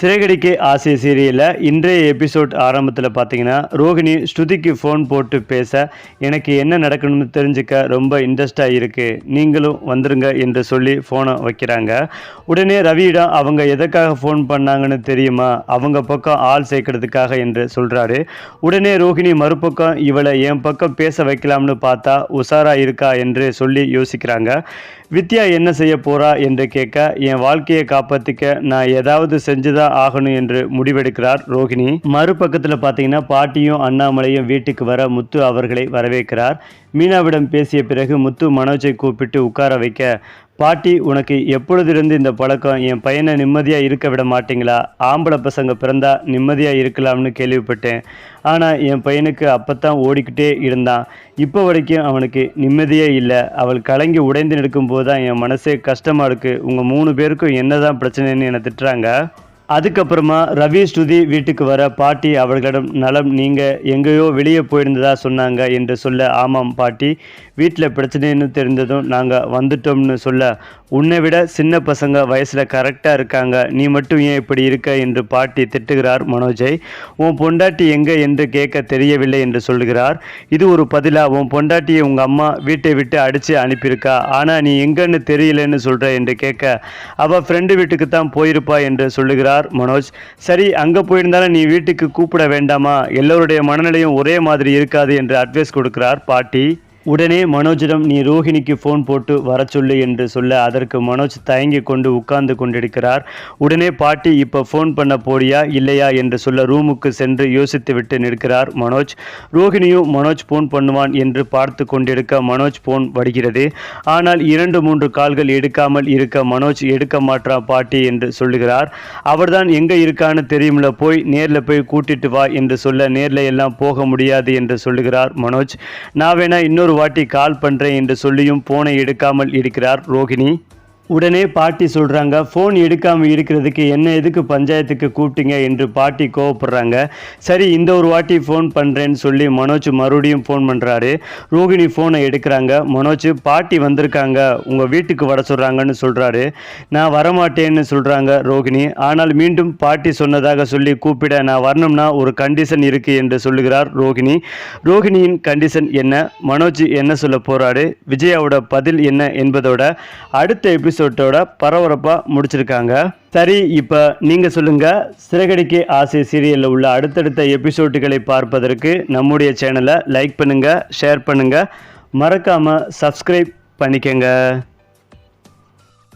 சிறைகடிக்கு ஆசை சீரியலில் இன்றைய எபிசோட் ஆரம்பத்தில் பார்த்தீங்கன்னா ரோகிணி ஸ்ருதிக்கு ஃபோன் போட்டு பேச எனக்கு என்ன நடக்கணும்னு தெரிஞ்சுக்க ரொம்ப இன்ட்ரெஸ்டாக இருக்குது நீங்களும் வந்துருங்க என்று சொல்லி ஃபோனை வைக்கிறாங்க. உடனே ரவியிடம் அவங்க எதற்காக ஃபோன் பண்ணாங்கன்னு தெரியுமா? அவங்க பக்கம் ஆள் சேர்க்கறதுக்காக என்று சொல்கிறாரு உடனே ரோஹிணி மறுபக்கம் இவளை என் பக்கம் பேச வைக்கலாம்னு பார்த்தா உஷாராக இருக்கா? என்று சொல்லி யோசிக்கிறாங்க. வித்யா என்ன செய்ய போகிறா என்று கேட்க என் வாழ்க்கையை காப்பாற்றிக்க நான் ஏதாவது செஞ்சுதான் ஆகணும் என்று முடிவெடுக்கிறார் ரோகிணி மறுபக்கத்தில் பார்த்தீங்கன்னா பாட்டியும் அண்ணாமலையும் வீட்டுக்கு வர முத்து அவர்களை வரவேற்கிறார். மீனாவிடம் பேசிய பிறகு முத்து மனோஜை கூப்பிட்டு உட்கார வைக்க பாட்டி உனக்கு எப்பொழுதிருந்து இந்த பழக்கம்? என் பையனை நிம்மதியாக இருக்க விட மாட்டீங்களா? ஆம்பளை பசங்க பிறந்தா நிம்மதியாக இருக்கலாம்னு கேள்விப்பட்டேன். ஆனால் என் பையனுக்கு அப்போத்தான் ஓடிக்கிட்டே இருந்தான். இப்போ வரைக்கும் அவனுக்கு நிம்மதியே இல்லை. அவள் கலங்கி உடைந்து நிற்கும்போது தான் என் மனசே கஷ்டமாக இருக்குது உங்கள் மூணு பேருக்கும் என்னதான் பிரச்சனைன்னு என்னை திட்டுறாங்க? அதுக்கப்புறமா ரவி ஸ்ருதி வீட்டுக்கு வர பாட்டி அவர்களிடம் நலம் நீங்கள் எங்கேயோ வெளியே போயிருந்ததா சொன்னாங்க என்று சொல்ல ஆமாம் பாட்டி வீட்டில் பிரச்சனைன்னு தெரிந்ததும் நாங்கள் வந்துட்டோம்னு சொல்ல உன்னை விட சின்ன பசங்க வயசில் கரெக்டாக இருக்காங்க. நீ மட்டும் ஏன் இப்படி இருக்க? என்று பாட்டி திட்டுகிறார் மனோஜை. உன் பொண்டாட்டி எங்கே? என்று கேட்க தெரியவில்லை என்று சொல்லுகிறார் இது ஒரு பதிலாக உன் பொண்டாட்டியை உங்கள் அம்மா வீட்டை விட்டு அடித்து அனுப்பியிருக்கா? ஆனால் நீ எங்கன்னு தெரியலன்னு சொல்கிற என்று கேட்க அவள் ஃப்ரெண்டு வீட்டுக்கு தான் போயிருப்பா என்று சொல்லுகிறார் மனோஜ். சரி அங்கே போயிருந்தாலும் நீ வீட்டுக்கு கூப்பிட வேண்டாமா? எல்லோருடைய மனநிலையும் ஒரே மாதிரி இருக்காது என்று அட்வைஸ் கொடுக்கிறார் பாட்டி. உடனே மனோஜிடம் நீ ரோஹிணிக்கு ஃபோன் போட்டு வர சொல்லு என்று சொல்ல அதற்கு மனோஜ் தயங்கி கொண்டு உட்கார்ந்து கொண்டிருக்கிறார். உடனே பாட்டி இப்போ ஃபோன் பண்ண போடியா இல்லையா? என்று சொல்ல ரூமுக்கு சென்று யோசித்து விட்டு நிற்கிறார் மனோஜ். ரோஹிணியும் மனோஜ் ஃபோன் பண்ணுவான் என்று பார்த்து கொண்டிருக்க மனோஜ் ஃபோன் வருகிறது. ஆனால் இரண்டு மூன்று கால்கள் எடுக்காமல் இருக்க மனோஜ் எடுக்க மாட்டா பாட்டி என்று சொல்லுகிறார். அவர்தான் எங்கே இருக்கான்னு தெரியும்ல போய் நேரில் போய் கூட்டிட்டு வா என்று சொல்ல நேரில் எல்லாம் போக முடியாது என்று சொல்லுகிறார் மனோஜ். நான் வேணா இன்னொரு வாட்டி கால் பண்ணுறேன் என்று சொல்லியும் போனை எடுக்காமல் இருக்கிறார் ரோகிணி. உடனே பாட்டி சொல்கிறாங்க ஃபோன் எடுக்காமல் இருக்கிறதுக்கு என்ன எதுக்கு பஞ்சாயத்துக்கு கூப்பிட்டீங்க? என்று பாட்டி கோவப்படுறாங்க. சரி இந்த ஒரு வாட்டி ஃபோன் பண்ணுறேன்னு சொல்லி மனோஜ் மறுபடியும் ஃபோன் பண்ணுறாரு ரோகிணி ஃபோனை எடுக்கிறாங்க. மனோஜ் பாட்டி வந்திருக்காங்க. உங்கள் வீட்டுக்கு வர சொல்கிறாங்கன்னு சொல்கிறாரு நான் வரமாட்டேன்னு சொல்கிறாங்க ரோகிணி. ஆனால் மீண்டும் பாட்டி சொன்னதாக சொல்லி கூப்பிட நான் வரணும்னா ஒரு கண்டிஷன் இருக்குது என்று சொல்லுகிறார் ரோகிணி. ரோகிணியின் கண்டிஷன் என்ன? மனோஜ் என்ன சொல்ல போகிறாரு விஜயாவோட பதில் என்ன என்பதோட அடுத்த எபிசோட்டோட பரபரப்பாக முடிச்சிருக்காங்க. சரி இப்போ நீங்கள் சொல்லுங்கள் சிறகடிக்கு ஆசை சீரியலில் உள்ள அடுத்தடுத்த எபிசோட்டுகளை பார்ப்பதற்கு நம்முடைய சேனலை லைக் பண்ணுங்கள் ஷேர் பண்ணுங்கள் மறக்காமல் சப்ஸ்கிரைப் பண்ணிக்கங்க.